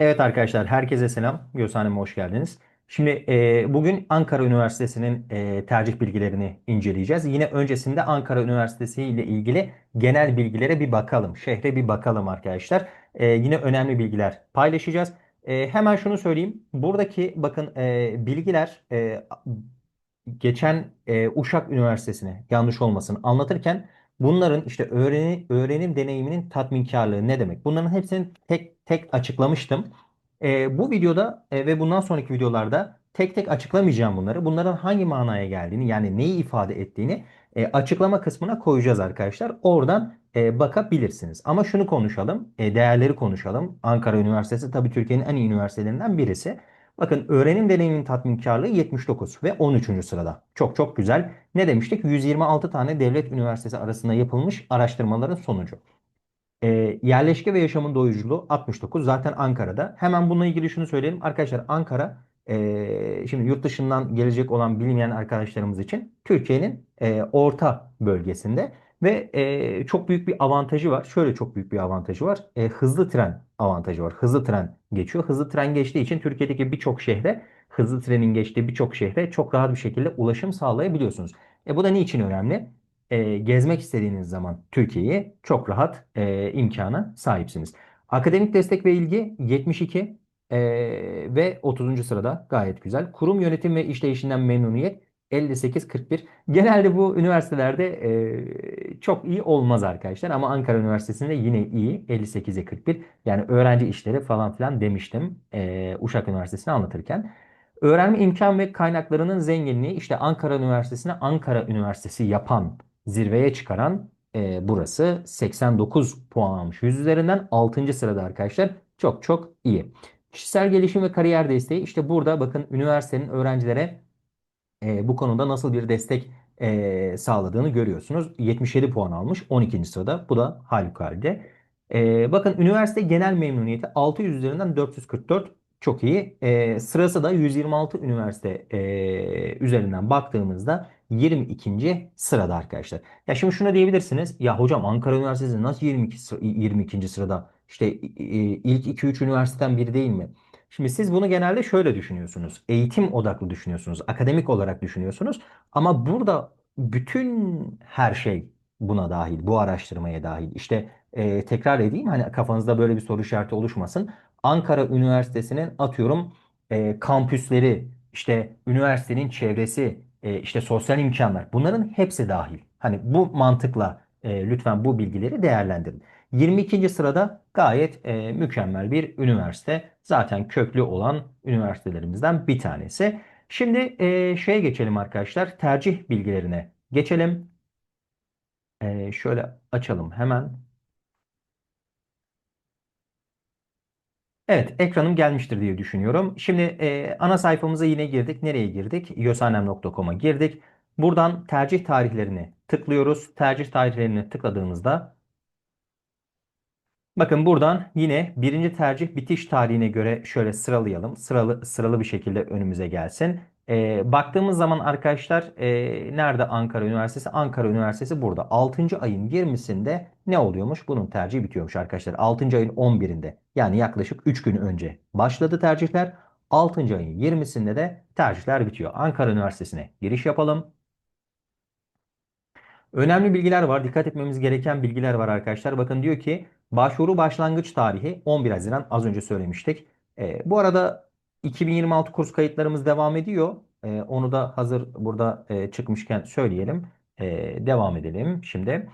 Evet arkadaşlar, herkese selam. Göğshaneme hoş geldiniz. Şimdi e, bugün Ankara Üniversitesi'nin e, tercih bilgilerini inceleyeceğiz. Yine öncesinde Ankara Üniversitesi ile ilgili genel bilgilere bir bakalım. Şehre bir bakalım arkadaşlar. E, yine önemli bilgiler paylaşacağız. E, hemen şunu söyleyeyim. Buradaki bakın e, bilgiler e, geçen e, Uşak Üniversitesi'ne yanlış olmasın anlatırken bunların işte öğreni, öğrenim deneyiminin tatminkarlığı ne demek? Bunların hepsini tek tek açıklamıştım. E, bu videoda e, ve bundan sonraki videolarda tek tek açıklamayacağım bunları. Bunların hangi manaya geldiğini yani neyi ifade ettiğini e, açıklama kısmına koyacağız arkadaşlar. Oradan e, bakabilirsiniz. Ama şunu konuşalım, e, değerleri konuşalım. Ankara Üniversitesi tabii Türkiye'nin en iyi üniversitelerinden birisi. Bakın öğrenim deneyiminin tatminkarlığı 79 ve 13. sırada. Çok çok güzel. Ne demiştik? 126 tane devlet üniversitesi arasında yapılmış araştırmaların sonucu. E, yerleşke ve yaşamın doyuculuğu 69 zaten Ankara'da. Hemen bununla ilgili şunu söyleyelim. Arkadaşlar Ankara e, şimdi yurt dışından gelecek olan bilmeyen arkadaşlarımız için Türkiye'nin e, orta bölgesinde ve e, çok büyük bir avantajı var. Şöyle çok büyük bir avantajı var. E, hızlı tren avantajı var. Hızlı tren geçiyor. Hızlı tren geçtiği için Türkiye'deki birçok şehre hızlı trenin geçtiği birçok şehre çok rahat bir şekilde ulaşım sağlayabiliyorsunuz. E, bu da niçin önemli? Gezmek istediğiniz zaman Türkiye'yi çok rahat imkana sahipsiniz. Akademik destek ve ilgi 72 e, ve 30. sırada gayet güzel. Kurum yönetim ve işleyişinden memnuniyet 58-41. Genelde bu üniversitelerde e, çok iyi olmaz arkadaşlar ama Ankara Üniversitesi'nde yine iyi 58'e 41. Yani öğrenci işleri falan filan demiştim e, Uşak Üniversitesi'ni anlatırken. Öğrenme imkan ve kaynaklarının zenginliği işte Ankara Üniversitesi'ne Ankara Üniversitesi yapan zirveye çıkaran e, burası 89 puan almış. 100 üzerinden 6. sırada arkadaşlar. Çok çok iyi. Kişisel gelişim ve kariyer desteği işte burada bakın üniversitenin öğrencilere e, bu konuda nasıl bir destek e, sağladığını görüyorsunuz. 77 puan almış 12. sırada. Bu da harikulade. E, bakın üniversite genel memnuniyeti 600 üzerinden 444 çok iyi. E, sırası da 126 üniversite e, üzerinden baktığımızda 22. sırada arkadaşlar. Ya şimdi şuna diyebilirsiniz. Ya hocam Ankara Üniversitesi nasıl 22 sıra- 22. sırada? İşte e, ilk 2-3 üniversiteden biri değil mi? Şimdi siz bunu genelde şöyle düşünüyorsunuz. Eğitim odaklı düşünüyorsunuz. Akademik olarak düşünüyorsunuz. Ama burada bütün her şey buna dahil. Bu araştırmaya dahil. İşte e, tekrar edeyim hani kafanızda böyle bir soru işareti oluşmasın. Ankara Üniversitesi'nin atıyorum e, kampüsleri, işte üniversitenin çevresi, e, işte sosyal imkanlar bunların hepsi dahil. Hani bu mantıkla e, lütfen bu bilgileri değerlendirin. 22. sırada gayet e, mükemmel bir üniversite. Zaten köklü olan üniversitelerimizden bir tanesi. Şimdi e, şeye geçelim arkadaşlar. Tercih bilgilerine geçelim. E, şöyle açalım hemen. Evet, ekranım gelmiştir diye düşünüyorum. Şimdi e, ana sayfamıza yine girdik. Nereye girdik? yosanem.com'a girdik. Buradan tercih tarihlerini tıklıyoruz. Tercih tarihlerini tıkladığımızda bakın buradan yine birinci tercih bitiş tarihine göre şöyle sıralayalım. Sıralı sıralı bir şekilde önümüze gelsin. E, baktığımız zaman arkadaşlar e, nerede Ankara Üniversitesi? Ankara Üniversitesi burada. 6. ayın 20'sinde ne oluyormuş? Bunun tercihi bitiyormuş arkadaşlar. 6. ayın 11'inde yani yaklaşık 3 gün önce başladı tercihler. 6. ayın 20'sinde de tercihler bitiyor. Ankara Üniversitesi'ne giriş yapalım. Önemli bilgiler var. Dikkat etmemiz gereken bilgiler var arkadaşlar. Bakın diyor ki başvuru başlangıç tarihi 11 Haziran az önce söylemiştik. E, bu arada 2026 kurs kayıtlarımız devam ediyor. E, onu da hazır burada e, çıkmışken söyleyelim. E, devam edelim şimdi.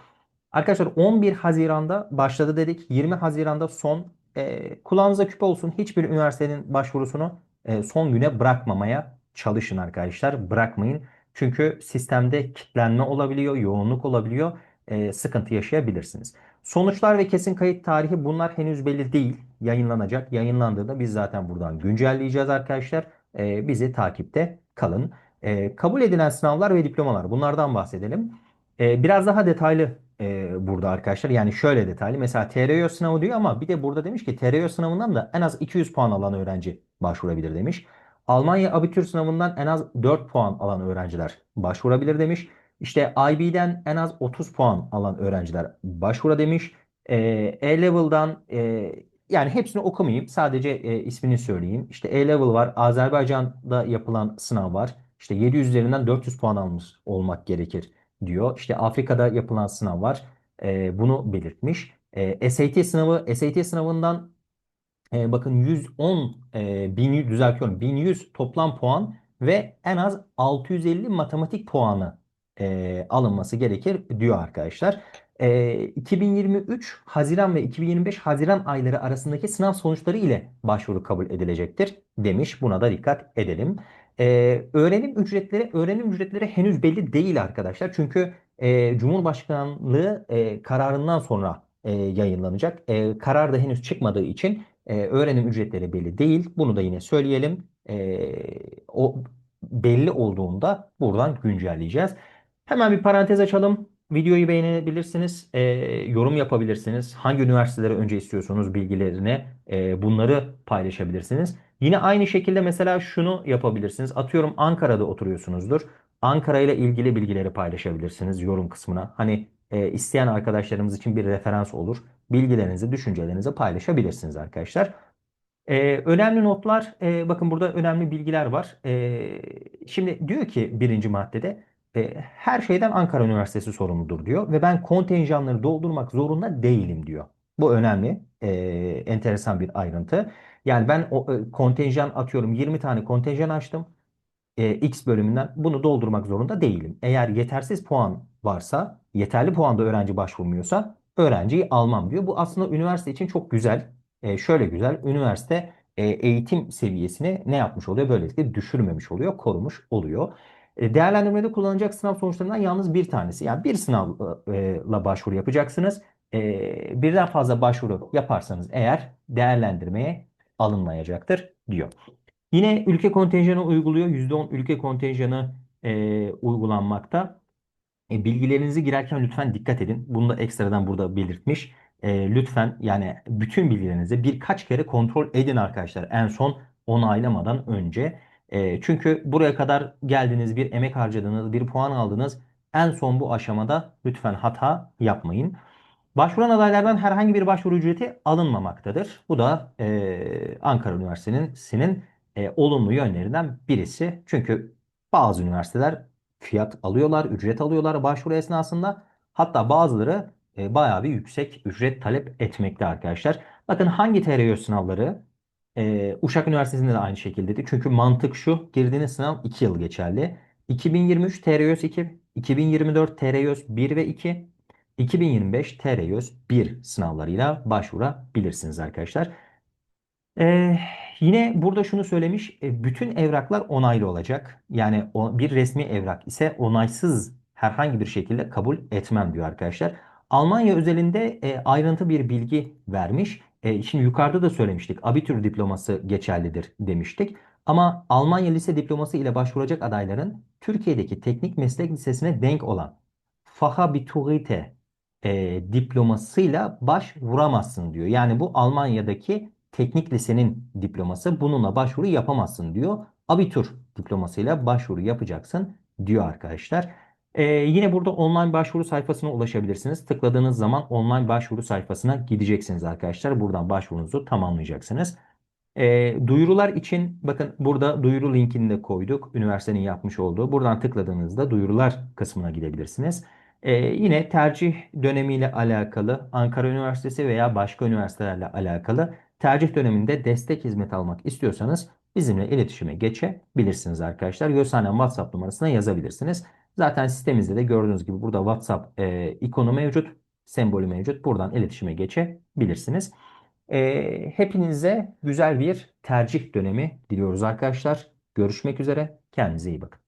Arkadaşlar 11 Haziran'da başladı dedik. 20 Haziran'da son. E, kulağınıza küpe olsun. Hiçbir üniversitenin başvurusunu e, son güne bırakmamaya çalışın arkadaşlar. Bırakmayın. Çünkü sistemde kilitlenme olabiliyor, yoğunluk olabiliyor. E, sıkıntı yaşayabilirsiniz. Sonuçlar ve kesin kayıt tarihi bunlar henüz belli değil. Yayınlanacak. Yayınlandığında biz zaten buradan güncelleyeceğiz arkadaşlar. E, bizi takipte kalın. E, kabul edilen sınavlar ve diplomalar bunlardan bahsedelim. E, biraz daha detaylı e, burada arkadaşlar. Yani şöyle detaylı. Mesela TRÖ sınavı diyor ama bir de burada demiş ki TRÖ sınavından da en az 200 puan alan öğrenci başvurabilir demiş. Almanya abitur sınavından en az 4 puan alan öğrenciler başvurabilir demiş. İşte IB'den en az 30 puan alan öğrenciler başvura demiş. E-Level'dan e, yani hepsini okumayayım. Sadece e, ismini söyleyeyim. İşte A-Level var. Azerbaycan'da yapılan sınav var. İşte 700 üzerinden 400 puan almış olmak gerekir diyor. İşte Afrika'da yapılan sınav var. E, bunu belirtmiş. E, SAT sınavı, SAT sınavından e, bakın 110 e, 1100 düzeltiyorum 1100 toplam puan ve en az 650 matematik puanı e, alınması gerekir diyor arkadaşlar. E, 2023 Haziran ve 2025 Haziran ayları arasındaki sınav sonuçları ile başvuru kabul edilecektir demiş. Buna da dikkat edelim. E, öğrenim ücretleri öğrenim ücretleri henüz belli değil arkadaşlar. Çünkü e, Cumhurbaşkanlığı e, kararından sonra e, yayınlanacak. E, karar da henüz çıkmadığı için e, öğrenim ücretleri belli değil. Bunu da yine söyleyelim. E, o belli olduğunda buradan güncelleyeceğiz. Hemen bir parantez açalım. Videoyu beğenebilirsiniz, e, yorum yapabilirsiniz. Hangi üniversitelere önce istiyorsunuz bilgilerini e, bunları paylaşabilirsiniz. Yine aynı şekilde mesela şunu yapabilirsiniz. Atıyorum Ankara'da oturuyorsunuzdur. Ankara ile ilgili bilgileri paylaşabilirsiniz yorum kısmına. Hani e, isteyen arkadaşlarımız için bir referans olur. Bilgilerinizi, düşüncelerinizi paylaşabilirsiniz arkadaşlar. Ee, önemli notlar, e, bakın burada önemli bilgiler var. Ee, şimdi diyor ki birinci maddede e, her şeyden Ankara Üniversitesi sorumludur diyor ve ben kontenjanları doldurmak zorunda değilim diyor. Bu önemli, e, enteresan bir ayrıntı. Yani ben o e, kontenjan atıyorum 20 tane kontenjan açtım e, X bölümünden bunu doldurmak zorunda değilim. Eğer yetersiz puan varsa, yeterli puanda öğrenci başvurmuyorsa öğrenciyi almam diyor. Bu aslında üniversite için çok güzel. E, şöyle güzel, üniversite e, eğitim seviyesini ne yapmış oluyor? Böylelikle düşürmemiş oluyor, korumuş oluyor. E, değerlendirmede kullanılacak sınav sonuçlarından yalnız bir tanesi. Yani bir sınavla başvuru yapacaksınız. E, birden fazla başvuru yaparsanız eğer değerlendirmeye alınmayacaktır diyor. Yine ülke kontenjanı uyguluyor. %10 ülke kontenjanı e, uygulanmakta. E, bilgilerinizi girerken lütfen dikkat edin. Bunu da ekstradan burada belirtmiş. E, lütfen yani bütün bilgilerinizi birkaç kere kontrol edin arkadaşlar. En son onaylamadan önce. E, çünkü buraya kadar geldiniz, bir emek harcadınız, bir puan aldınız. En son bu aşamada lütfen hata yapmayın. Başvuran adaylardan herhangi bir başvuru ücreti alınmamaktadır. Bu da e, Ankara Üniversitesi'nin e, olumlu yönlerinden birisi. Çünkü bazı üniversiteler fiyat alıyorlar, ücret alıyorlar başvuru esnasında. Hatta bazıları e, bayağı bir yüksek ücret talep etmekte arkadaşlar. Bakın hangi TRY sınavları e, Uşak Üniversitesi'nde de aynı şekildedir. Çünkü mantık şu girdiğiniz sınav 2 yıl geçerli. 2023 TRYÖS 2, 2024 TRYÖS 1 ve 2, 2025 TRYÖS 1 sınavlarıyla başvurabilirsiniz arkadaşlar. Ee, yine burada şunu söylemiş, e, bütün evraklar onaylı olacak. Yani bir resmi evrak ise onaysız herhangi bir şekilde kabul etmem diyor arkadaşlar. Almanya özelinde e, ayrıntı bir bilgi vermiş. E, şimdi yukarıda da söylemiştik, abitur diploması geçerlidir demiştik. Ama Almanya lise diploması ile başvuracak adayların Türkiye'deki teknik meslek lisesine denk olan Fachabiturite e, diplomasıyla başvuramazsın diyor. Yani bu Almanya'daki teknik lisenin diploması bununla başvuru yapamazsın diyor. Abitur diplomasıyla başvuru yapacaksın diyor arkadaşlar. Ee, yine burada online başvuru sayfasına ulaşabilirsiniz. Tıkladığınız zaman online başvuru sayfasına gideceksiniz arkadaşlar. Buradan başvurunuzu tamamlayacaksınız. E, duyurular için bakın burada duyuru linkini de koyduk. Üniversitenin yapmış olduğu. Buradan tıkladığınızda duyurular kısmına gidebilirsiniz. E, yine tercih dönemiyle alakalı Ankara Üniversitesi veya başka üniversitelerle alakalı tercih döneminde destek hizmet almak istiyorsanız bizimle iletişime geçebilirsiniz arkadaşlar. Gösterenen WhatsApp numarasına yazabilirsiniz. Zaten sitemizde de gördüğünüz gibi burada WhatsApp e, ikonu mevcut, sembolü mevcut. Buradan iletişime geçebilirsiniz. E, hepinize güzel bir tercih dönemi diliyoruz arkadaşlar. Görüşmek üzere. Kendinize iyi bakın.